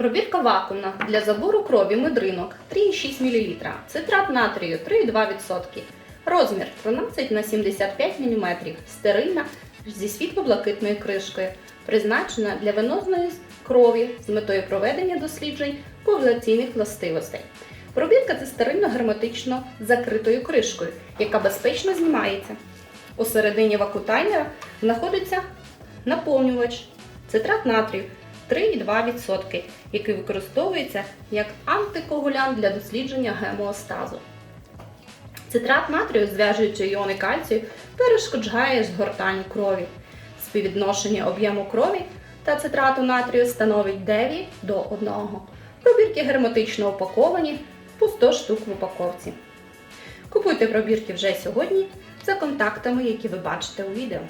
Пробірка вакуумна для забору крові медринок 3,6 мл. Цитрат натрію 3,2%. Розмір 13 на 75 мм. Стерильна зі світло-блакитною кришкою. Призначена для венозної крові з метою проведення досліджень коагуляційних властивостей. Пробірка це стерильно герметично закритою кришкою, яка безпечно знімається. У середині вакутайнера знаходиться наповнювач цитрат натрію 3,2%, який використовується як антикоагулянт для дослідження гемоостазу. Цитрат натрію, зв'яжуючи іони кальцію, перешкоджає згортанню крові. Співвідношення об'єму крові та цитрату натрію становить 9 до 1. Пробірки герметично упаковані по 100 штук в упаковці. Купуйте пробірки вже сьогодні за контактами, які ви бачите у відео.